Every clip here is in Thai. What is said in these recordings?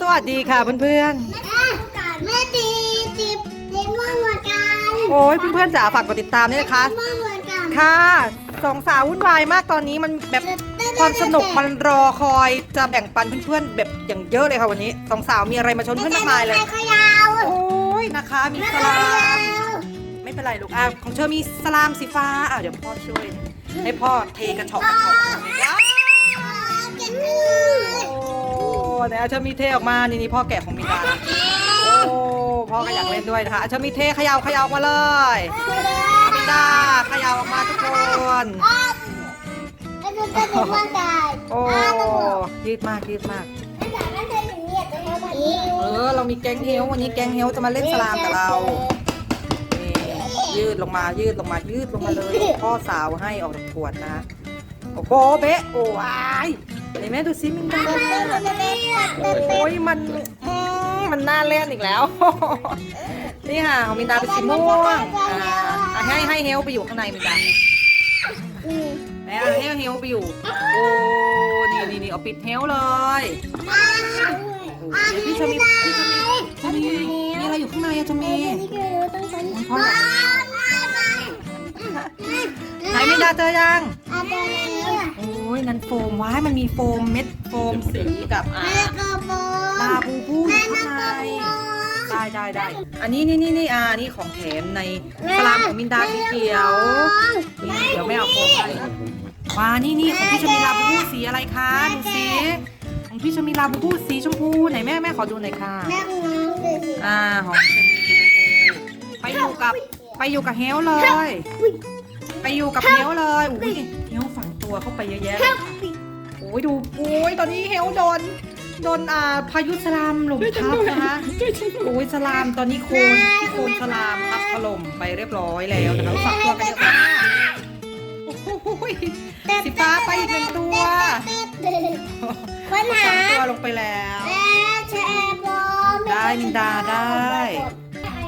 สวัสดีค่ะเพื่อนแม่ตีตีเล่นว่าเหมือนกันๆ โอ้ยเพื่อนๆจ๋าฝากกดติดตามด้วยนะคะว่าเหมือนกันค่ะสองสาววุ่นวายมากตอนนี้มันแบบความสนุกมันรอคอยจะแบ่งปันเพื่อนๆแบบอย่างเยอะเลยค่ะวันนี้สองสาวมีอะไรมาชนเพื่อนมากมายเลย ขยาวโอ้ยนะคะ มีสลามไม่เป็นไรลูกอะของเธอมีสลามสีฟ้าอะเดี๋ยวพ่อช่วย ให้พ่อเทกระชอกกระชอกว้าวเก่งเลยโอ้ เดี๋ยวเธอมีเทออกมา นี่นี่พ่อแกะของมินดาโอ้พ่อก็อยากเล่นด้วยนะคะเธอมีเทเขย่าเขย่าออกมาเลยมินดาเขย่าออกมาทุกคนแล้วจะจะถึงวันตายโอ้ยืดมากยืดมากไม่สามารถจะถึงเนี่ยจะทำแบบนี้เออเรามีแก๊งเฮลวันนี้แก๊งเฮลจะมาเล่นสลามกับเรานี่ยืดลงมายืดลงมายืดลงมาเลยพ่อสาวให้ออกจากขวดนะโอ้โหเบ๊ะโอ้ย เห็นไหมดูซิมินดาโอ้ยมันอืมมันน่าเล่นอีกแล้ว นี่ค่ะของมินดาเป็นสีม่วงอ่าอะให้ให้เฮลไปอยู่ข้างในมินดาแม่ให้เฮลไปอยู่ โอ้นี่นี่นี่เอาปิดเฮลเลยโอ้ยพี่ชมีพี่ชมีชมีมีอะไรอยู่ข้างในอะชมีพ่อไหนมินดาเจอยังโอ้ ยนั่นโฟมว้ายมันมีโฟมเม็ดโฟมสีกับอ่าลาบูบูอยู่ข้างในได้ได้ได้อันนี้นี่นี่นี่อ่านี่ของแถมในสลามของมินดาสีเขียวนี่เดี๋ยวไม่เอาโฟมให้ว้านี่นี่ของพี่ชมีลาบูบูสีอะไรคะดูสิของพี่ชมีลาบูบูสีชมพูไหนแม่แม่ขอดูหน่อยค่ะอ่าของชมีสีชมพูไปอยู่กับไปอยู่กับเฮลเลย ไปอยู่กับเฮลเลยอุ้ยเฮลฝัง ตัวเข้าไปเยอะแยะเลยค่ะโอ้ยดูโอ้ยตอนนี้เฮลโดนโดนอ่าพายุสลามหล่มทับนะคะโอ้ยสลามตอนนี้โคนที่โคนสลามทับถล่มไปเรียบร้อยแล้วนะคะฝักตัวกันเยอะมากโอ้ยสีฟ้าไปอีกหนึ่งตัวปัญสหาองตัวลงไปแล้วแชร์บอลได้มินดาได้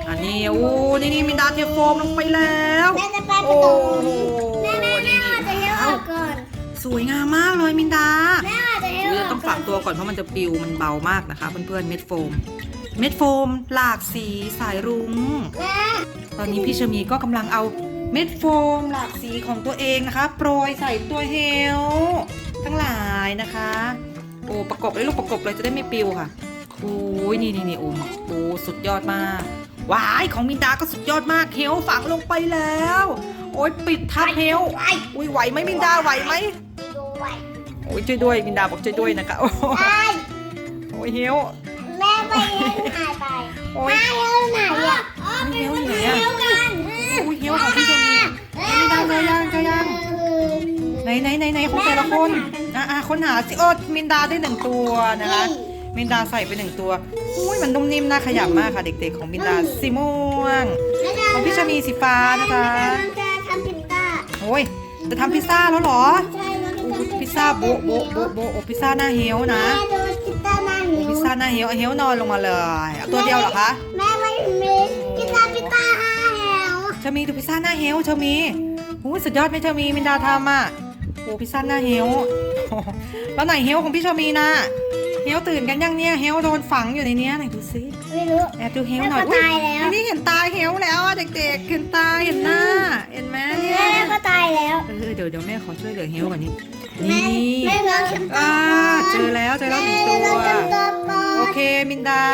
อันนี้โอ้นี่นี่มินดาเทโฟมลงไปแล้วแม่จะไปโอ้ สวยงามมากเลยมินดาแม่อาจจะเลี้ยวเราออกต้องฝังตัวก่อนเพราะมันจะปลิวมันเบามากนะคะ เพื่อนๆเม็ดโฟม เม็ดโฟม หลากสีสายรุ้งแม่ตอนนี้พี่ชมีก็กำลังเอาเม็ดโฟม หลากสีของตัวเองนะคะ โปรยใส่ตัวเฮลทั้งหลายนะคะ โอ้ประกบเลยลูกประกบเลยจะได้ไม่ปลิวค่ะโอ้ยนี่นี่นี่โอ้โอ้สุดยอดมากว้ายของมินดาก็สุดยอดมากเฮลฝังลงไปแล้ว โอ้ยปิดทับเฮลอุ้ยไหวไหมมินดาไหวไหม ดูไว้โอ้ยช่วยด้วยมินดาบอกช่วยด้วยนะคะโอ้ไอ้โอ้ยเฮลแม่ไปเลี้ยงหายไปโอ้ย แม่เลี้ยงไหนอะเฮลอยู่ไหนเลี้อะยงกันโอ้ยเฮลของพี่ชมีมินดาเจอยังเจอยัง ไหนไหนไหนไหนของแต่ละคนอะอะค้นหาสิโอ้มินดาได้หนึ่งตัวนะคะ มินดาใส่ไปหนึ่งตัวอุ้ยมันนุ่มนิ่มน่าขยำมากค่ะเด็กๆของมินดาสีม่วง ของพี่ชมีสีฟ้านะคะ จะทำพิซซ่าโอ้ยจะทำพิซซ่าแล้วเหรอ ใช่แล้วอู้ พิซซ่าโบะโบะโบะโบะโอ้พิซซ่าหน้าเฮลนะ แม่ดูพิซซ่าหน้าหิวพิซซ่าหน้าเฮลเอาเฮลนอนลงมาเลยเอาตัวเดียวเหรอคะแม่ไม่มีพิซซ่าพิซซ่าห้าแถวเชามีดูพิซซ่าหน้าเฮลเชามีโอ้ยสุดยอดไหมเชามีมินดาทำอะโอ้พิซซ่าหน้าเฮลแล้วไหนเฮลของพี่เชามีนะเฮลตื่นกันยังเนี่ยเฮลโดนฝังอยู่ในเนี้ยไหนดูซิไม่รู้ แอบดูเฮลแม่หน่อยก็อุ๊ยตายแล้ว อันนี่เห็นตาเฮลแล้วอะเด็กๆเห็นตาเห็นหน้าเห็นไหมเนี่ย แม่ก็ตายแล้ว เออเดี๋ยวเดี๋ยวแม่ขอช่วยเหลือเฮลก่อนนี้แม่ นี่แม่น้องฉันอ่าเจอแล้วเจอแล้วหนึ่งตัว โอเคมินดา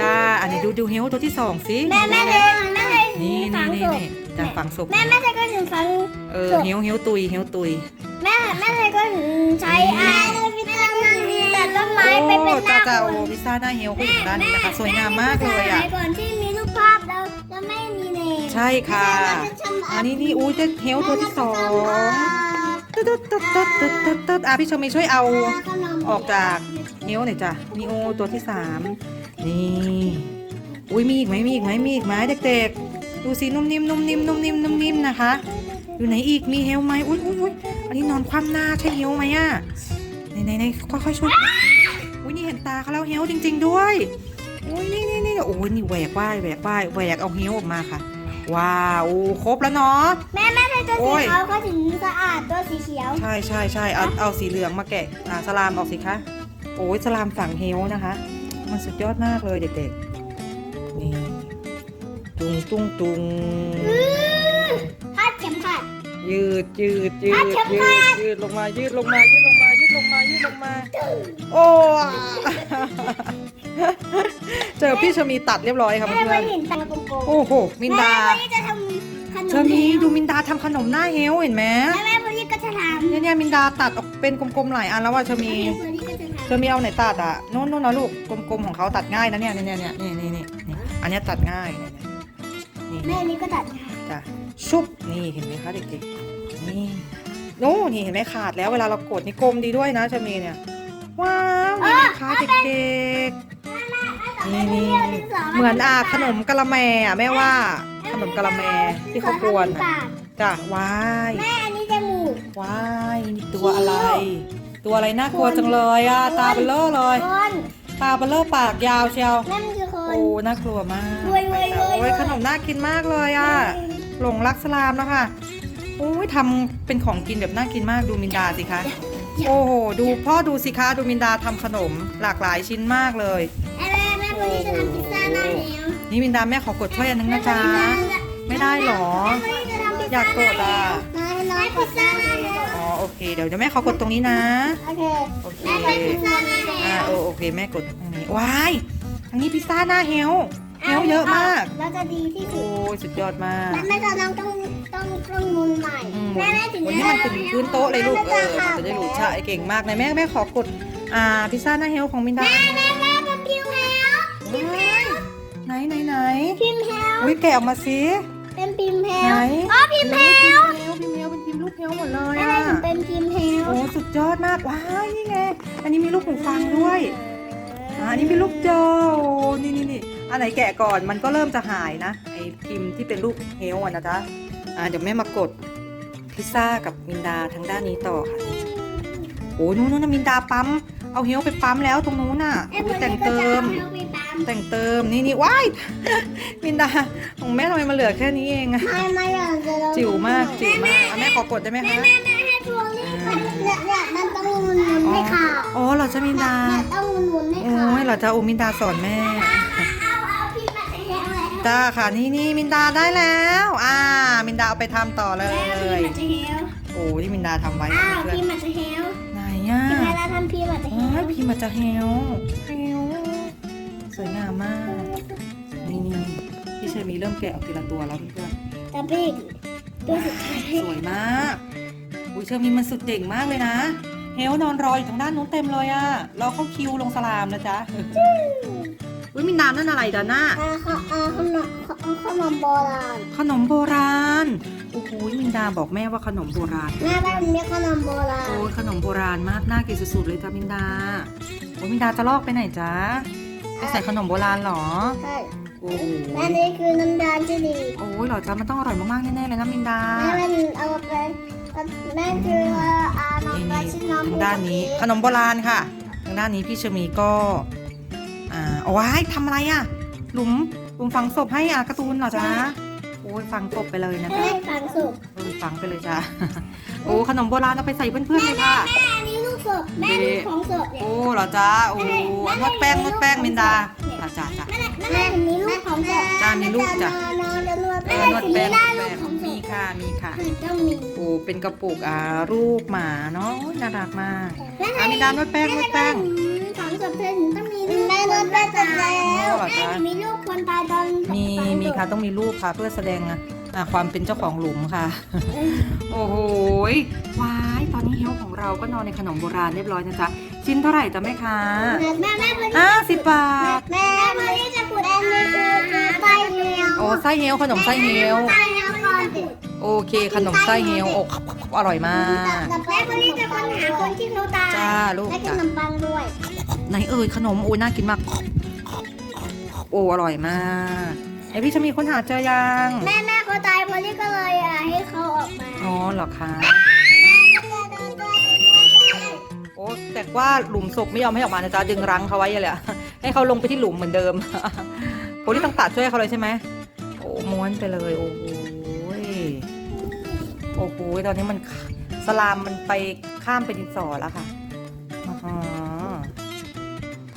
จ้าอันนี้ดูดูเฮลตัวที่สองสิแม่แม่เลยแม่เลยนี่ฝันี่งนี่ศพนี่จ้าฝังศพแม่แม่เลยก็ถึงฝังเออเฮลเฮลตุยเฮลตุยแม่แม่เลยก็ถึงใช้ไอ้พิซซ่าหน้าหิวแต่ต้นไม้ไปเป็นหจ้าน้าจ้าคโอ้นพิซซ่าหน้าเฮลก็อยู่ทางด้านนี้นะคะสวยงามมากเลยอะสก่อนที่มีรูปภาพแล้วแล้วไม่มีเนมใช่ค่ะอันนี้นี่อุ้ยเจะเฮลตัวที่สอง ตึ๊ดตึ๊ดตึ๊ดตึ๊ดตึ๊ดตึ๊ดตึ๊ดอะพี่ชมีช่วยเอาออกจากเฮลหน่อยจ้ะนีโอตัวที่สามนี่อุ้ยมีอีกไหมมีอีกไหมมีอีกไหมเด็กๆดูสินุ่มนิ่มนุ่มนิ่มนุ่มนิ่มนุ่มนิ่มนะคะ อยู่ไหนอีกมีเฮลไหมอุ้ยอุ้ยอุ้ยอันนี้นอนคว่ำหน้าใช่เฮลไหมอะไหนไหนไหนค่อยๆช่วยอุ้ยนี่เห็นตาเขาแล้วเฮลจริง ๆ ด้วยอุ้ยนี่นี่นี่โอ้ยนี่แหวกว่ายแหวกว่ายแหวกเอาเฮลออกมาค่ะ ว้าวโอ้ครบแล้วเนาะ แม่แม่เลยตัวโอ้สีย ขาวเขาถึงสะอาดตัวสีเขียว ใช่ใช่ใช่เอาเอาสีเหลืองมาแกะอ่าสลามออกสิคะโโอ้ยสลามฝังเฮลนะคะ มันสุดยอดมากเลยเด็กๆนี่ตุงตุงตุงคาดเข็มขัด ยืดยืดยือะดเข็มยืขัดดยืดลงมายืดลงมายืดลงมายืดลงมายืดลงมา โอ้ เจอพี่ชมีตัดเรียบร้อยค่ะแม่เพื่ไม่อนเห็นตังกลมๆโอ้โห มินดาแม่วันนี้จะทำขนมเชอมีดูมินดาทำขนมหน้าเฮลเห็นไหมแม่แม่วันนี้ก็จะทำเนี่ยเนี่ยมินดาตัดออกเป็นกลมๆหลายอันแล้วว่าเชอมีวันนี้ก็จะทเชอมีเอาไหนตัดอะโน่นโน่นนะลูกกลมๆของเขาตัดง่ายนะเนี่ยเนี่ยเนี่ยเนี่ยนี่นี่นี่อันเนี้ยตัดง่ายเนี่ยนี่ำแม่นี่อันนี้ก็ตัดจ้ะชุบนี่เห็นไหมคะเด็กๆนี่โน่นี่เห็นไหมขาดแล้วเวลาเรากดนี่กลมดีด้วยนะเชอมีเนี่ยว้าวนี่นะคะเด็กๆ นี่นี่นี่เหมือนอะขนมกะละแมอะแม่ว่า ขนมกะละแมที่เขากวนอะจ้ะว้ายแม่อันนี้จมูกว้ายนี่ตัวอะไร ตัวอะไรน่ากลัวจังเลยอะตาเบลเลอร์เลยคนตาเบลเลอร์ปากยาวเชียวแม่มันคือคโอ้นน่ากลัวมากรวยรวยรวยโอ้ยขนมน่ากินมากเลยอะหลงรักสลามแล้วค่ะโอ้ยทำเป็นของกินแบบน่ากินมากดูมินดาสิคะโอ้โหดูพ่อดูสิคะดูมินดาทำขนมหลากหลายชิ้นมากเลยแม่แม่แม่ วันนี้จะทำพิซซ่าหน้าเหนียวนี่มินดาแม่ขอกดช่วยอันนึงนะจ๊ะ ไม่ได้หรอ อยากกดอะซ่าหน้าพิซซ่าหน้าเหนียวอ๋อโอเค เดี๋ยวเดี๋ยวแม่ขอกดตรงนี้นะ โอเคโอเค แม่พิซซ่าหน้าเหนีอ่าวโอโอเคแม่กดตรงนี้ว้ายอันนี้พิซซ่าหน้าเฮลเฮลเยอะมากแล้วจะดีที่สุโอ้ดยสุดยอดมาก แม่แม่ตอนนั้ต้องต้องต้องมุนใหม่อืมแม่แม่ถึงวันนี้มันเป็นพื้นโต๊ะเลยลูก เออจะได้รู้ใช่เก่งมากเลยแม่แม่ขอกด อ่า พิซซ่าหน้าเฮลของมินดา แม่แม่แม่เป็นพิมพ์แฮว พิมพ์แฮวไหนไหนไหนพิมพ์แฮวอุ้ยแกะออกมาสิเป็นพิมพ์แฮไหนวอ๋อพิมพ์แฮโอ้วยพิมพ์เฮลพิมพ์เฮลเป็นพิมพ์ลูกเฮลหมดเลยแม่อะถึงเป็นพิมพ์แฮวโอ้สุดยอดมากว้ายนี่ไงอันนี้มีลูกหูฟังด้วยอ่าอันนี้มีลูกโจโอ้นี่นี่นี่อันไหนแกะก่อนมันก็เริ่มจะหายนะไอพิมพ์ที่เป็นลูกเฮลอะนะจ๊ะอ่าเดี๋ยวแม่มากดพิซซ่ากับมินดาทางด้านนี้ต่อค่ะโอ้นู้นนู้นนะมินดาปั๊มเอาเฮลไปปั๊มแล้วตรงนู้นน่ะไอ้โอ้คนแต่งนี้ก็เติจะมเอา แฮวไปตามแต่งเติมนี่นี่ว้ายมินดาของแม่ทำไมมันเหลือแค่นี้เองอะไม่ไม่อยากจะลองจิ๋วมากจิ๋วมากอะแม่ขอกดได้ไหมแม่คะแม่แม่ให้ทวงนี่ค่ะเนี่ยเนี่ยมันต้องหมุนหมุนให้ข่าวอ๋อเหรอจ๊ะมินดาเนี่ยต้องหมุนหมุนให้โอ้ข่าว ยเหรอจ๊ะโอ้มินดาสอนแม่ เอาเอาพี่มาแฮวเลยจ้าค่ะนี่นี่มินดาได้แล้ว อ่า มินดาเอาไปทำต่อเลแม่พี่ย มาจะเฮลโอ้ที่มินดาทำไว้อ้าวเพื่อนพี่มาจะเฮลไหนอะพี่มาแล้วทำพี่มาจะเฮโอ้ลยพี่มาจะเฮลเฮลส วยงามมาก นี่นี่นี่พี่เชอร์มีเริ่มแกะออกทีละตัวแล้วเพื่อนแต่พี่ตัวสุดท้ายๆสวยมากอุ้ยเชอร์มีมันสุดเจ๋งมากเลยนะเฮลนอนรออยู่ทางด้านนู้นเต็มเลยอะรอเข้าคิวลงสลามนะจ๊ะอุ้ยมีน้ำนั่นอะไรดาน่าอ่าค่ะอ่าขนมขนมโบราณ ขนมโบราณ โอ้โหมินดาบอกแม่ว่าขนมโบราณ แม่บ้านมีขนมโบราณ โอ้ยขนมโบราณมากน่ากินสุดๆเลยจ้ามินดา โอ้ยมินดาจะลอกไปไหนจ๊ะไป ใส่ขนมโบราณเหรอ ใช่โอ้โหแม่นี่คือน้ำตาลที่ดีโอ้ยเหรอจ๊ะมันต้องอร่อยมากๆแน่ๆเลยนะมินดา แม่เป็นเอาไปแม่คืออาน้ำนี่ปลานี่ชิ้นน้ำทางด้านนี้ขนมโบราณค่ะ ทางด้านนี้พี่ชมีก็อ่าเอาไว้ทำอะไรอะ หลุมหลุมฝังศพให้อะการ์ตูนเหรอจ๊ะโอ้ยฝังศพไปเลยนะแม่จ๊ะฝังสุก เออฝังไปเลยจ้ะโอ้ขนมโบราณเอาไปใส่เพื่อนๆเลยค่ะ แม่อัน นี้ลูกศพแม่ลูกของศพเนี่ย โอ้เหรอจ๊ะโอ้นวดแป้งนวดแป้งมินดาจ้าจ้าจ้า แม่แม่มีลูกของศพจ้ามีลูกจ้ะ นอนจะนวดเอแม่อนวดถึงแป้มีงได้นวดลูแป้กงของศมีพค่ะมีค่ะคือต้องมีโอ้เป็นกระปุกอ่ารูปหมาเนาะโอ้ยน่ารักมากแม่อะมินดานวดแป้งนวดแป้ง ของศพเธอถึงต้องมีแม่นวดแป้งเสร็จแล้วเหรอแม่จ๊ะถึงมีลูกคนตายตอนมีตอนมีค่ะต้องมีรูปค่ะเพื่อแสดงอะความเป็นเจ้าของหลุมค่ะ โอ้โหยว้าย ตอนนี้เฮลของเราก็นอนในขนมโบราณเรียบร้อยนะจ๊ะ ชิ้นเท่าไหร่จ๊ะแม่คะแม่แม่แม่วันนี้อ่าสิบบาท แม่วันนี้จะขุดแอนนี่คือคือไส้เหี่ยวโอ้ไส้เฮลขนมไส้เฮลไส้เหี่ยวก่อนสิโอเค ขนมไส้เฮลโอ้อร่อยมากแต่แม่วันนี้จะค้นหาคนที่เขาตายจ้าลูกและกินจ้ะขนมปังด้วย ไหนเอ่ยขนมโอ้ยน่ากินมาก โอ้อร่อยมากไอพี่จะมีคนหาเจอยัง แม่แม่เขาตายพอลี่ก็เลยอะให้เขาออกมา อ๋อเหรอคะโอ้แต่ว่าหลุมศพไม่ยอมให้ออกมานะจ๊ะดึงรั้งเขาไว้เลยอะให้เขาลงไปที่หลุมเหมือนเดิมโอ้ที่ต้องตัดช่วยเขาเลยใช่ไหมโอ้ม้วนไปเลยโอ้โหยโอ้โหยตอนนี้มันสลามมันไปข้ามไปดินสอแล้วค่ะอ๋อ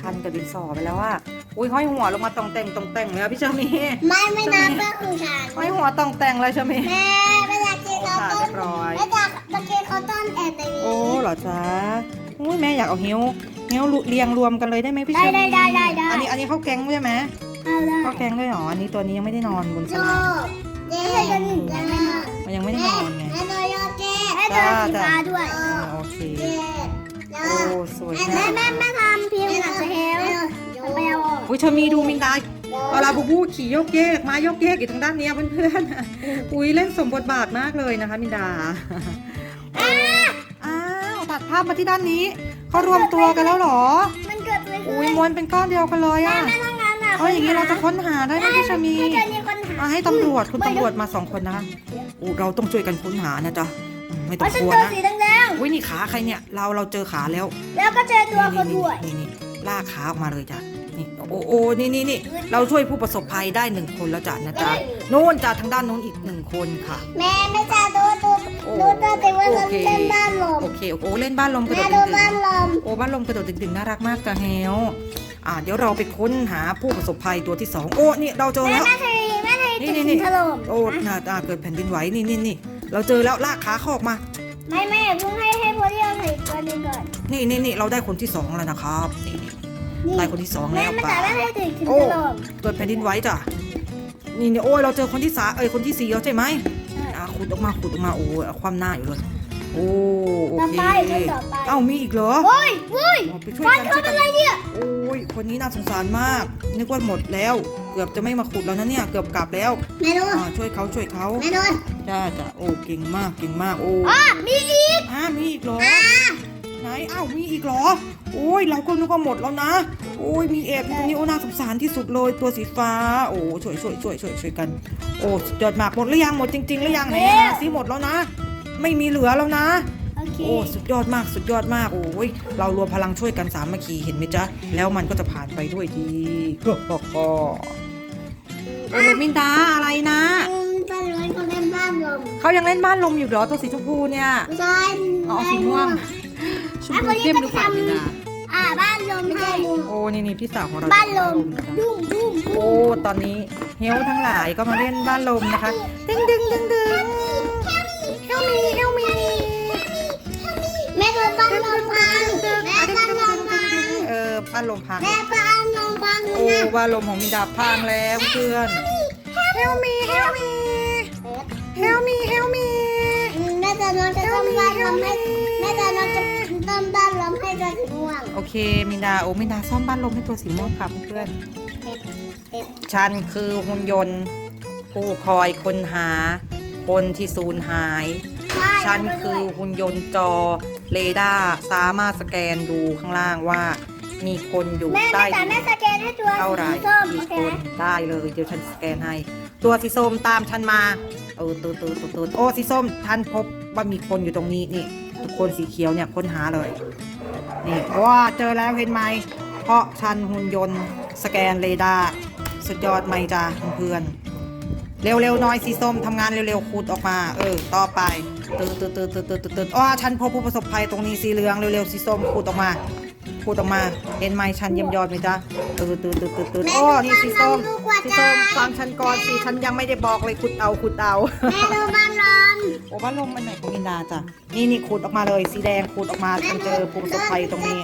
พันกับดินสอไปแล้วอะอุ้ยห้อยหัวลงมาตองแต่งตองแต่งเลยอะพี่เชอมีไม่ไม่นับก็คือฉันห้อยหัวตองแต่งเลยเชอมีแม่เวลากินโอ้ข้าวค่ะต้เรีมยบร้อยเวลาเมื่อกี้เขาต้นแอบไปนี้โอ้เหรอจ๊ะ อุ้ยแม่อยากเอาเหี้ยวเหี้ยวเรียงรวมกันเลยได้ไหมพี่ได้เชอได้มีได้ได้ได้อันนี้อันนี้เข้าแก๊งใช่ไหมเอาได้เข้าแก๊งด้วยเหรออันนี้ตัวนี้ยังไม่ได้นอนบนโจสลามเจ๊จะหนึ่งยังไม่นอนมันยังไม่ได้นอนไงแม่โดนโยเกะแม่โดนสีฟ้าด้วยอ่าโอเค เจ๊โอ้สวยแม่มากแม่แม่ทำพิมพ์กับเซลไปเอาออกอุ้ยเชอมีดูมินดาเวลาบูบูขี่โยกเยกมาโยกเยกอยู่ทางด้านเนี้ยเพื่อนๆ อุ้ยเล่นสมบทบาทมากเลยนะคะมินดาอ้าวตัดภาพมาที่ด้านนี้เขารวมตัวกันแล้วเหรอ มันเกิดอะไรขึ้อุ้ยนมวนเป็นก้อนเดียวกันเลยแม่อะแม่ทำงานอะเอาอย่างนี้เราจะค้นหาได้ไหมพี่ชามีถ้าเกิดมีคนหาอะให้ตำรวจคุณตำรวจมาสองคนนะคะอู้เราต้องช่วยกันค้นหานะจ๊ะอืมไม่ต้อ๋อองฉันกลัวเจอนะสีแดงอุ้ยนี่ขาใครเนี่ย เราเราเจอขาแล้ว ๆแล้วก็เจอตัวคนด้วย นี่นี่นี่ลากขาออกมาเลยจ้ะนี่ โอ้โอ้นี่นี่นี่เราช่วยผู้ประสบภัยได้หนึ่งคนแล้วจ้ะนะจ๊ะนู่นจ้ะทางด้านนู้นอีกหนึ่งคนค่ะ แม่ไม่จ่าดูดูดูตัวแต่ว่าเราโอเคเล่นบ้านลมโอเคโอ้เล่นบ้านลมกระโดแม่ดดูดึงบ้านลมๆโอ้บ้านลมกระโดดดึงๆน่ารักมากจ้ะเฮลอ่าเดี๋ยวเราไปค้นหาผู้ประสบภัยตัวที่สองโอ้นี่เราเจอแม่แล้วแม่ไทยแม่ไทยนี่ติดนี่ถล่มโอ้น่าอ่าเกิดแผ่นดินไหวนี่นี่นี่เราเจอแล้วลากขาเขาออกมา ไม่ไม่อย่าเพิ่งให้ให้พอดีเอาใส่ตัวนี้ก่อนนี่นี่นี่เราได้คนที่สองแล้วนะครับนี่ นี่ได้คนที่สองแม่แล้วไม่ป่าจ่าแม่ไทยติดโอ้ถล่มเกิดแผ่นดินไหวจ้ะนี่นี่โอ้ยเราเจอคนที่สามเอ้ยคนที่สี่แล้วใช่ไหมอ่าขุดออกมาขุดออกมาโอ้ยเอาความหน้าอยู่เลย โอ้โอต่อเคไปคนต่อไปเอ้ามีอีกเหรอ โอ้ยโอ้ยเอาไปช่วยฟันกันเขาช่วยเป็นกันอะไรเนี่ยโอ้ยคนนี้น่าสงสารมาก นึกว่าหมดแล้ว เกือบจะไม่มาขุดแล้วนะเนี่ยเกือบกลับแล้วแม่ดูอ่าช่วยเขาช่วยเขาแม่ดูจ้าจ้าโอ้เก่งมากเก่งมากโอ้อ๋อมีอีกอ่ามีอีกเหรอไหนอ้าวมีอีกเหรอ โอ้ยเราก็นึกว่าหมดแล้วนะ โอ้ยมีเอบอยู่ตรงนี้โอ้น่าสงสารที่สุดเลยตัวสีฟ้า โอ้ช่วยช่วยช่วยช่วยช่วยกัน โอ้สุดยอดมากหมดหรือยังหมดจริงๆหรือยังไหนนะสิหมดแล้วนะ ไม่มีเหลือแล้วนะโอเคโอ้สุดยอดมากสุดยอดมากโอ้ยเรารวมพลังช่วยกันสามัคคีเห็นไหมจ๊ะแล้วมันก็จะผ่านไปด้วยดีโอ้โอ้มินดาอะไรนะอืมตอนนี้เขาเล่นบ้านลมเขายังเล่นบ้านลมอยู่เหรอตัวสีชมพูเนี่ยใช่อ๋อสีม่วงชมพูเข้มหรือเปล่ามินดาอ่า บ้านลมให้โอ้นี่นี่พี่สาวของเราบ้านลมจ้ะดุ้งดุ้งโอ้ตอนนี้เฮลทั้งหลายก็มาเล่นบ้านลมนะคะ ดึงดึงดึงดึงเฮลมีเฮลมีแม่ดูบ้านลมพังแม่บ้านลมพังเออบ้านลมพังแม่บ้านลมพังโอ้นะบ้านลมของมินดาพังแล้วเพื่อน Help me Help me Help me Help me แม่จะนอนจะต้มบ้านลมให้แม่จะนอนจะ ต้มบ้านลมให้ตัวสีม่วงโอเค มินดาโอ้มินดาซ่อมบ้านลมให้ตัวสีม่วงค่ะเพื่อนฉันคือหุ่นยนต์ ผู้คอยค้นหา คนที่สูญหาย ฉันคือหุ่นยนต์จอเรดาร์สามารถสแกนดูข้างล่างว่า มีคนอยู่แม่ใต้แม่แต่ดินแม่สแกนให้ตัวเท่าไหร่สีส้มโอกี่เคคไหมนได้เลย เดี๋ยวฉันสแกนให้ ตัวสีส้มตามฉันมา เออตืดตืดตืดตืดโอ้สีส้มท่านพบว่ามีคนอยู่ตรงนี้นี่ ทุกคนสีเขียวเนี่ยค้นหาเลย นี่ว้าเจอแล้วเห็นไหม เพราะชันหุ่นยนต์สแกนเรดาร์สุดยอดไหมจ้าเพื่อนเร็วๆหน้อยสีส้มทำงานเร็วๆขุดออกมา เออ ต่อไปตื่นตื่นตื่นตื่นตื่นตื่นอ๋อฉันพบผู้ประสบภัยตรงนี้สีเหลืองเร็วๆสีส้มขุดออกมา ขุดออกมาเห็นไหมฉันเยี่ยมยอดไหมจ๊ะตื่นตื่นตื่นตื่นตื่นอ๋อนี่สีส้มสีส้มฟังฉันก่อนสิฉันยังไม่ได้บอกเลยขุดเอาขุดเอาแม่ดูบ้านลมโอ้บ้านลมมันไหนของมินดาจ้ะนี่นี่ขูดออกมาเลย สีแดงขูดออกมาฉันเจอผู้ประสบภัยตรงนี้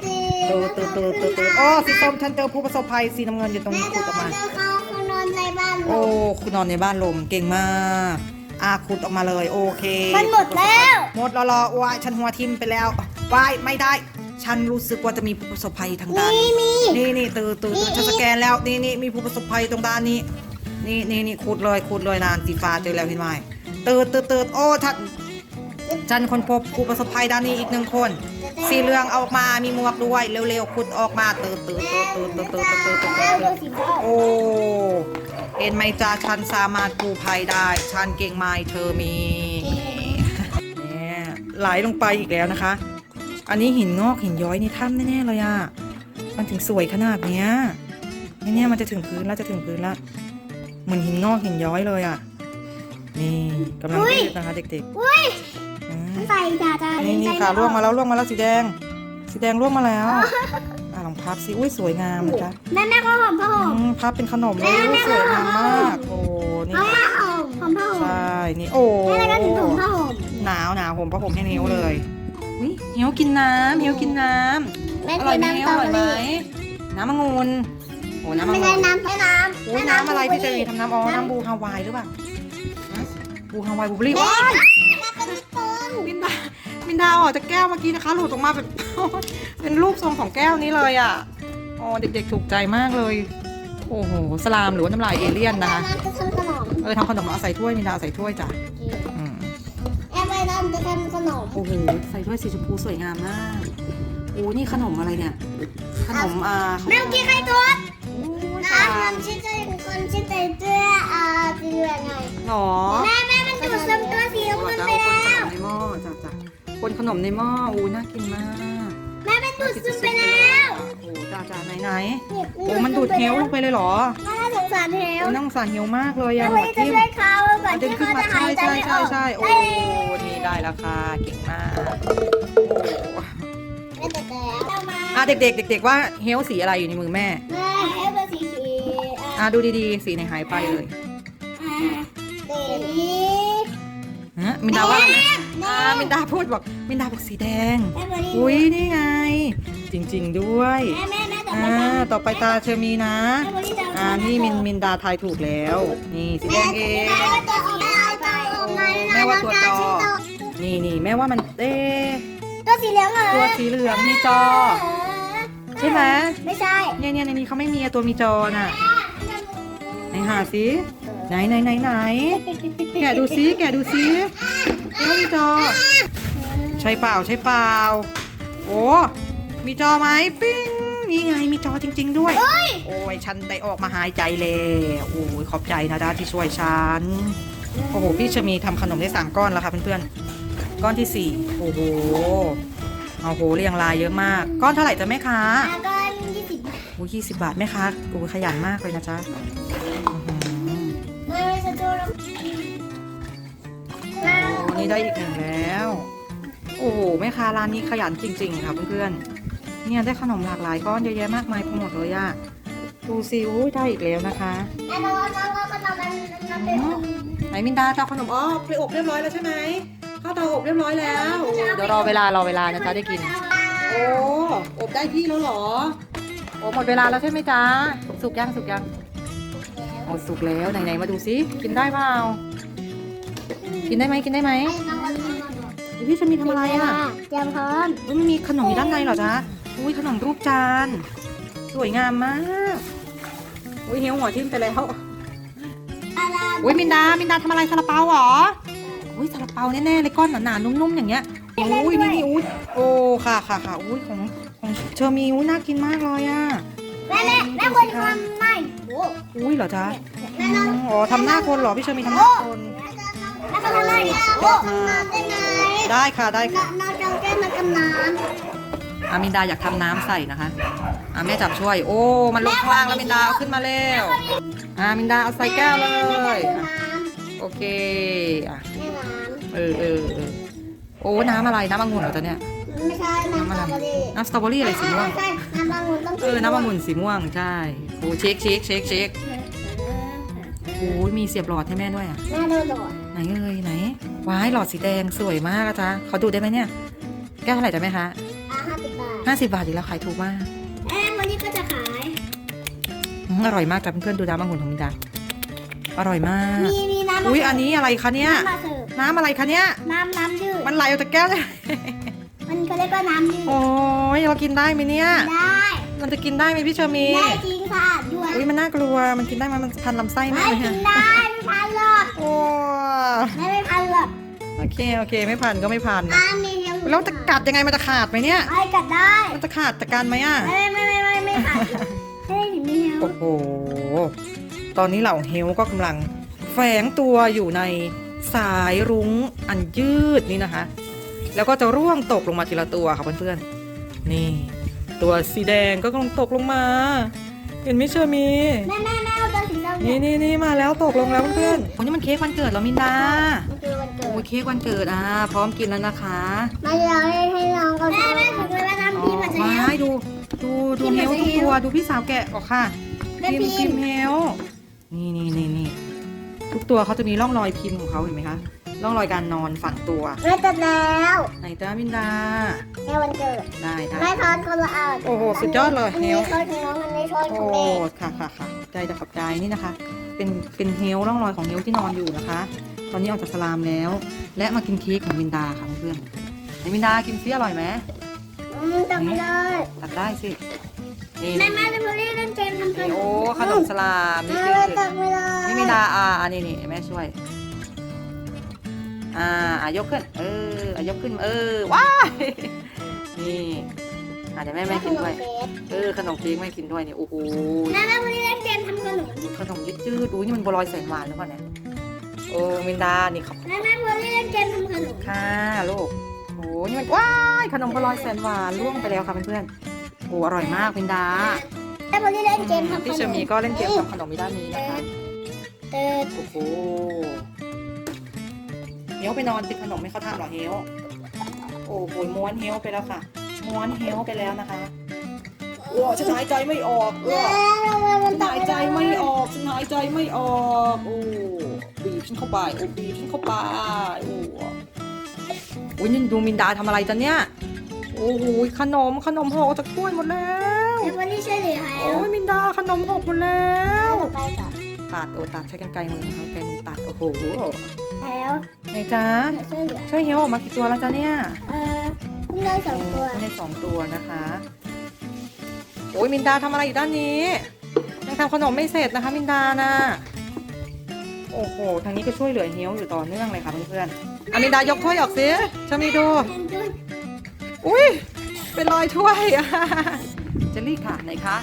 เจอเจอเจอเจอเจอโอ้สีส้มฉันเจอผู้ประสบภัยสีน้ำเงินอยู่ตรงแม่นี้ขูดูดออกมาเขาเขานอนในบ้านลโอ้มคุณนอนในบ้านลมเก่งมากอะขูดออกมาเลย โอเค มันหมดแล้ว หมดแล้วรอวายฉันหัวทิมไปแล้ววายไม่ได้ ฉันรู้สึกว่าจะมีผู้ประสบภัยทางด้านมีมีนี่นี่ตื่นตื่นตื่นฉันสแกนแล้วนี่นี่มีผู้ประสบภัยตรงด้านนี้ นี่นี่นี่ขุดเลยขุดเลยนานสีฟ้าเจอแล้วเห็นไหมตื่นตื่นตื่นโอ้ฉันฉันคนพบผู้ประสบภัยด้านนี้อีกหนึ่งคน สีเหลืองเอาออกมามีหมวกด้วยเร็วๆขุดออกมาตื่นตื่นตื่นตื่นตื่นตื่นตื่นตื่นแม่ตื่นดูสีส้มโอ้เห็นไหมจ้าฉันสามารถกู้ภัยได้ ฉันเก่งไม้เธอมีเนี่ยไหลลงไปอีกแล้วนะคะ อันนี้หินงอกหินย้อยในถ้ำแน่ๆเลยอะมันถึงสวยขนาดเนี้ยเนี่ยมันจะถึงพื้นแล้วจะถึงพื้นแล้วเหมือนหินงอกหินย้อยเลยอะนี่กำลังรีบนะคะเด็กอุ้ยๆอืมใส่จ่าจ่านี่นี่ค่ะล่วงมาแล้วล่วงมาแล้วสีแดง สีแดงล่วงมาแล้วอะเราองพับสิอุ้ยสวยงามนะจ๊ะแม่แม่ก็หอมผ้าห่มอืมพับเป็นขนมเลยอุ้ยสวยงามมากโอ้นี่หอมผ้าห่มหอมผ้าห่มใช่นี่โอ้แม่แล้วก็ถึงถุงผ้าห่มหนาวหนาวผมเพราะผมให้เฮวเลย อุ้ยเฮวกินน้ำเฮวกินน้ำแม่อร่อยไหมน้ำเฮสวตรอร่อยไหมเบอรี่น้ำมะงุนโอ้น้ำมะไม่งุใช่นน้ำแม่น้ำโอ้ยน้ำอะไรพี่เจมีทำน้ำอ๋อน้ำบูฮาวายหรือเปล่าฮะบูฮาวายบูเบอรี่ว้ายเป็นต้นมินดามินดาออกจากแก้วเมื่อกี้นะคะหลุดออกมาแบบเป็นรูปทรงของแก้วนี้เลยอะอ๋อเด็กๆถูกใจมากเลย โอ้โหสลามหรือว่าน้ำลายเอเลี่ยนนะคะน้ำจะทำขนมเออทำขนมเอาใส่ถ้วยมินดาเอาใส่ถ้วยจ้ะ อืมแม่ไปน้ำจะทำขนมโอ้โหใส่ถ้วยสีชมพูสวยงามมากโอ้นี่ขนมอะไรเนี่ย ขนมอ่าแม่เมื่อกี้ใครตัวโอ้ยน้ำมันชื่อตัวคนชื่อตัวเสื้ออ่าสีเหลืองไงหรอแม่แม่มันดูดซึมตัวสีน้ำเงินจะไปเอาคนขแล้นวมในหม้อจ้ะจ้ะคนขนมในหม้ออู้น่ากินมากแม่มันดูดซึมไปแล้วโอ้จ้าจ้าไหนไหนโอ้มันดูดเฮลลงไปเลยเหรอน่า สงสารเฮลโอ้น่าสงสารเฮลมากเลยแม่อะวันนี้จะทิ่ม ช่วยเขาก่อนดึที่งขึ้เขานมาจะใช่หายใจใช่ไม่อใช่อกใช่โอ้เอ้ยนี่ได้แล้วค่ะเก่งมากโอ้แม่แต่แต่มาอะเด็กๆเด็กๆว่าเฮลสีอะไรอยู่ในมือแม่แม่เอฟเป็นสีเขียวอะดูดีๆ สีไหนหายไปเลยสีฮะมินดาว่าอะไรนะอ่ามินดาพูดบอกมินดาบอกสีแดง แม่วันนี้อุ้ยนี่ไง จริง ๆด้วย แม่แม่แม่ต่ ออ่าไปต่อไปตาเชอมีนะแม่วันนี้จะอ่านี่มินมินดาทายถูกแล้ว นี่สีแดงเองแม่ว่าตัวออกมาเอาตัวออกมาแม่ว่าตัวจอนี่นี่แม่ว่ามันเอ๊ะตัวสีเหลืองเหรอตัวสีเหลืองมีจอ ใช่ไหมไม่ใช่เนี่ยเนี่ยในนี้เขาไม่มีอะตัวมีจอน่ะไหนหาสิไหนไหนไหนไหนแกะดูซิแกะดูซิตัวมีจอ ใช่เปล่าใช่เปล่า โอ้มีจอไหมปิ้ง นี่ไงมีจอจริง ๆ ด้วย โอ้ยฉันได้ออกมาหายใจแล้วโอ้ยขอบใจนะดาที่ช่วยฉันโอ้โหพี่ชะมีทำขนมได้สามก้อนแล้วค่ะเพื่อนๆก้อนที่สี่โอ้โหเอาโหเรียงรายเยอะมาก ก้อนเท่าไหร่จ๊ะแม่ค้าแล้วก็ยี่สิบโอ้ยี่สิบบาทแม่ค้าโอ้ขยันมากเลยนะจ๊ะอื้อหือไม่ไม่จะตัวแล้วโอ้นี่ได้อีกหนึ่งแล้ว โอ้โหแม่ค้าร้านนี้ขยันจริง ๆ ค่ะเพื่อนๆ เนี่ยได้ขนมหลากหลายก้อนเยอะแยะมากมายไปหมดเลยอะดูสิอุ้ยได้อีกแล้วนะคะไอ้น้องน้องก็ขนมมันมันเป็นไหนมินดาจะเอาขนมอ๋อไปอบเรียบร้อยแล้วใช่ไหมเข้าเตาอบเรียบร้อยแล้วเดี๋ยวรอเวลารอเวลานะจ๊ะได้กิน โอ้อบได้ที่แล้วเหรอโอ้หมดเวลาแล้วใช่ไหมจ๊ะสุกยังสุกยังโอ้สุกแล้วไหนๆมาดูซิกินได้เปล่ากินได้ไหมกินได้ไหมพี่จะมีทำอะไรอะเตรียมพร้อมมันมีขนมอยู่ด้านในเหรอจ๊ะ อุ้ยขนมรูปจาน สวยงามมาก อุ้ยเหี้ยวหัวทิ่มไปแล้วอะไรอุ้ยมินดา มินดาทำอะไรซาลาเปาเหรอ อุ้ยซาลาเปาแน่ๆเลยก้อนหนาๆนุ่มๆอย่างเงี้ย อุ้ยนี่นี่อุ้ยโอ้ค่ะค่ะค่ะอุ้ยของของเชอร์มีอุ้ยน่ากินมากเลยอะ แม่แม่แม่คนทำไม่โอ้อุ้ยเหรอจ๊ะแม่น้องอ๋อทำหน้าคนเหรอพี่เชอร์มีทำหน้าคนแม่คนทำอะไรเนี่ยโอ้ทำน้ำได้ไหมได้ค่ะได้ค่ะ น้องจะเล่นมากับน้ อามินดาอยากทำน้ำใส่นะคะอะแม่จับช่วย โอ้ มันลงข้างล่างแล้วมินดาเอาขึ้นมาเร็วอ่ามินดาเอาใส่แก้วเลยำอะน้ำโอเคอะไม่น้ำเออเออเออโอ้น้ำอะไรน้ำองุ่นเหรอจ๊ะเนี่ยไม่ใช่น้ำสตรอเบอรี่น้ำสตรอเบอรี่อะไรสีม่วงใช่น้ำบางุ่นต้องเออน้ำองุ่นสีม่วงใช่โอ้เช็คเช็คเช็คเช็คโอ้ยมีเสียบหลอดให้แม่ด้วยอะแม่โดนโดดไหนเอ่ยไหนว้ายหลอดสีแดงสวยมากอะจ๊ะขอดูได้ไหมเนี่ย แก้วเท่าไหร่จ๊ะแม่คะ อะห้าสิบบาทห้าสิบบาทดีแล้วขายถูกมากเอ๊ะวันนี้ก็จะขาย อืมอร่อยมากจ้ะเพื่อนๆดูน้ำองุ่นของมินดาอร่อยมาก มีมีน้ำอุ้ยอันนี้อะไรคะเนี่ย น้ำมาเสิร์ฟน้ำอะไรคะเนี่ย น้ำน้ำยืดมันไหลออกจากแก้วเลยมันก็เรียกว่าน้ำยืดโอ้ยเรากินได้ไหมเนี่ย ได้มันจะกินได้ไหมพี่เชอร์มีได้จริงค่ะด้วยอุ้ยมันน่ากลัว มันกินได้ไหมมันพันลำไส้ไหมไม่เนี่กิยนได้ไม่พันหรอกโอ้ไม่ไม่พันหรอกโอเคโอเค ไม่พันก็ไม่พันอ่ามีเฮล แล้วจะกัดยังไงมันจะขาดไหมเนี่ย ไอ้กัดได้มันจะขาดจากกันไหมอะ ไม่ไม่ไม่ไม่ไม่ขาดเฮ้ยมีเฮลโอ้โห ตอนนี้เหล่าเฮลก็กำลังแฝงตัวอยู่ในสายรุ้งอันยืดนี่นะคะ แล้วก็จะร่วงตกลงมาทีละตัวค่ะเพื่อนๆ นี่ ตัวสีแดงก็กำลังตกลงมา เห็นไหมเชอร์มี แม่แม่ นี่นี่นี่มาแล้วตกลงแล้วเพื่อนๆวันนี้มันเค้กวันเกิดแล้วมินดามันคือวันเกิโอ้ดยเค้กวันเกิดอะพร้อมกินแล้วนะคะมาเราให้ให้น้องก็แม่แม่ถึงเวลาทำอ๋อพี่มาจะว้ายดู ดูดูเฮลทุกตัวดูพี่สาวแกะออกค่ะแม่พิมพิพ์พิมมพ์พ์เฮลนี่นี่นี่นี่ทุกตัวเขาจะมีร่องรอยพิมพ์ของเขาเห็นไหมคะร่องรอยการนอนฝังตัวแม่ตัดแล้วไหนจ้ามินดาแม่วันเกิดได้ได้แม่ท อนคนละอันโอ้โหสุดยอดเลยอันเฮนี้ลช้อนของน้องอันนี้ช้อนขโอ้องแม่ค่ะค่ะค่ะใจจะขอบใจนี่นะคะ เป็นเป็นเฮลร่องรอยของเฮลที่นอนอยู่นะคะ ตอนนี้ออกจากสลามแล้ว และมากินเค้กของมินดาค่ะเพื่อนๆไหนมินดากินเสี้ยอร่อยไหมอืมตัดไม่ได้ตัดได้สินี่แม่แม่จะมาเล่นเกมทำขนี่นโอ้มขนมสลามนี่แม่คือตัดไม่ได้นี่มินดาอ่าอันนี้นี่แม่ช่วยอ่าอะยกขึ้น เอออะยกขึ้น เออ ว้าย นี่อะ เดี๋ยวแม่แม่กินด้วย เออขนมเค้กแม่กินด้วยนี่โอ้โหแม่แม่วันนี้เล่นเกมทำขนมขนมยืดยืดๆดูนี่มันบัวลอยแสนหวานหรือเปล่าเนี่ยโอ้มินดานี่ครับแม่แม่วันนี้เล่นเกมทำขนมค่ะลูกโอ้นี่มันว้ายขนมบัวลอยแสนหวานล่วงไปแล้วค่ะเพื่อนๆโอ้อร่อยมากมินดาแม่วันนี้เล่นเกมทำขนมพี่เชอมีก็เล่นเกมทำขนมมิด้านนี้นะคะเติร์ดโอ้โหเฮลไปนอนติดขนมให้เขาทำเหรอเฮลโอ้โหม้วนเฮลไปแล้วค่ะ ม้วนเฮลไปแล้วนะคะโอ้ฉันหายใจไม่ออกเอแม่อแม่มันฉันตัดหายใจไม่ออกฉันหายใจไม่ออกโอ้บีบฉันเข้าไปโอ้บีบฉันเข้าไปโอ้โอ้ยนี่ดูมินดาทำอะไรจันเนี่ยโอ้โหขนมขนมหกออกจากถ้วยหมดแล้วแม่วันนี้ช่วยเหลือให้โอ้ยมินดาขนมหกหมดแล้วไปก่อนตัดโอ้ตัดใช้กันไกลมือนะคะไกลมือตัดโอ้โหแล้วไหนจ๊ะช่วยเหลือช่วยเฮลออกมากี่ตัวแล้วจ๊ะเนี่ยเออ เพิ่งได้สองตัวไม่ได้สองตัวนะคะ โอ้ยมินดาทำอะไรอยู่ด้านนี้ ยังทำขนมไม่เสร็จนะคะ มินดานะโอ้โห ทางนี้ก็ช่วยเหลือเฮลอยู่ต่อเนื่องเลยค่ะเพื่อนๆอามินดายกถ้วยออกสิจะมีดู อุ้ยเป็นรอยถ้วยเจลลี่ค่ะไหนคะ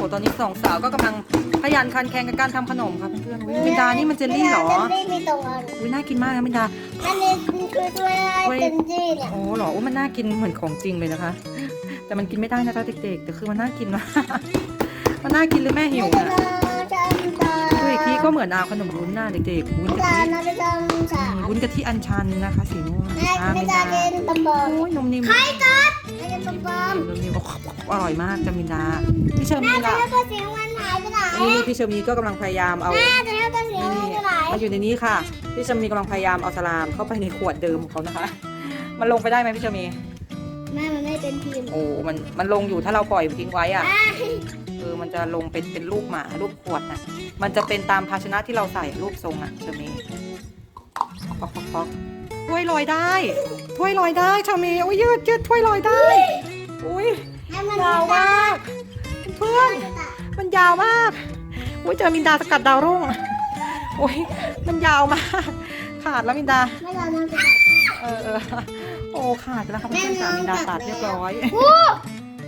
โอ้ตอนนี้สองสาวก็กำลังพยันคันแข่งกับการทำขนมค่ะเพื่อนๆอุ๊ยมินดานี่มันเจลลี่เหรอเจลลี่มีตรงอันอุ้ยน่ากินมากนะมินดา อันนี้คือถ้วยเจลลี่เนี่ย โอ้เหรอโอ้มันน่ากินเหมือนของจริงเลยนะคะ แต่มันกินไม่ได้นะจ๊ะเด็กๆแต่คือมันน่ากินมากมันน่ากินหรือแม่หิวจะนะจะจะดูอีกทีก็เหมือนอาขนมวุ้นน่ะเด็กๆวุ้นกะจะทิจะจะจะวุ้นกะทิอัญชันนะคะสีม่วงแม่อ่าไม่มินจะดาเล่นตะบอมโอ้ยนมนิ่ม ใครกัดไม่จะตะบ อมนมนิ่มโอ้โหอร่อยมากจ้ะมินดาพี่เชอร์มีแม่จะล่ะให้ตัวเสียงมันหายไปไหนนี่พี่เชอร์มีก็กำลังพยายามเอา แม่จะให้ตัวเสียงนี่มันไปไหนมาอยู่ในนี้ค่ะ พี่เชอร์มีกำลังพยายามเอาสลามเข้าไปในขวดเดิมของเขานะคะ มันลงไปได้ไหมพี่เชอร์มี แม่มันไม่เป็นพิมพ์โอ้ มัน มันลงอยู่ถ้าเราปล่อยทิ้งไว้อะเออ มันจะลงเป็น เป็นรูปหมา รูปขวดนะมันจะเป็นตามภาชนะที่เราใส่รูปทรงอะเชอเมย์ป๊อกป๊อกป๊อกถ้วยลอยได้ ถ้วยลอยได้เชอเมย์โอ้ยยืดยืดถ้วยลอยได้ อุ้ยให้มันยาวมากเพื่อนมันยาวมากอุ้ยเจอมินดาสกัดดาวรุ่งโอ้ยมันยาวมาก ขาดแล้วมินดาไม่รอนอนไปเออเออโอ้ขาดไปแล้วค่ะเพื่อนๆจ๋ามินดาตัดเรียบร้อยโอ้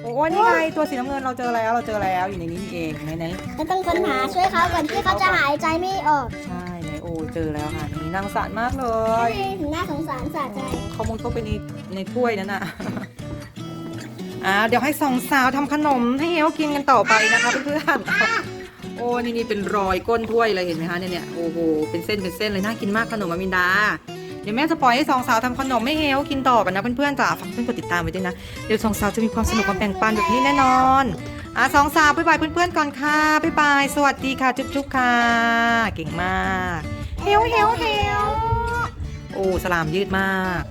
โอ้ยนี่ไงตัวสีน้ำเงินเราเจอแล้วเราเจอแล้วอยู่ในนี้นี่เองไหนไหนไม่ต้องค้นหาช่วยเขาก่อนที่เขาจะหายใจไม่ออกใช่ไหนโอ้เจอแล้วค่ะนี่นางสารมากเลยถึงน่าสงสารสะใจเขามุดเข้าไปในในถ้วยนั้นน่ะ อ่าเดี๋ยวให้สองสาวทำขนมให้เฮลกินกันต่อไปนะคะเพื่อนๆโอ้นี่นี่เป็นรอยก้นถ้วยเลยเห็นไหมคะเนี่ยเนี่ยโอ้โหเป็นเส้นเป็นเส้นเลยน่ากินมากขนมอามินดาเดี๋ยวแม่จะปล่อยให้สองสาวทำขนมให้เฮลกินต่อกันนะเพื่อนๆจ้ะฝากเพื่อนกดติดตามไว้ด้วยนะเดี๋ยวสองสาวจะมีความสนุกความแบ่งปันแบบนี้แน่นอนอะสองสาวบ๊ายบายเพื่อนๆก่อนค่ะบ๊ายบายสวัสดีค่ะจุ๊บๆค่ะ เก่งมากเฮลเฮลเฮลโอ้สลามยืดมาก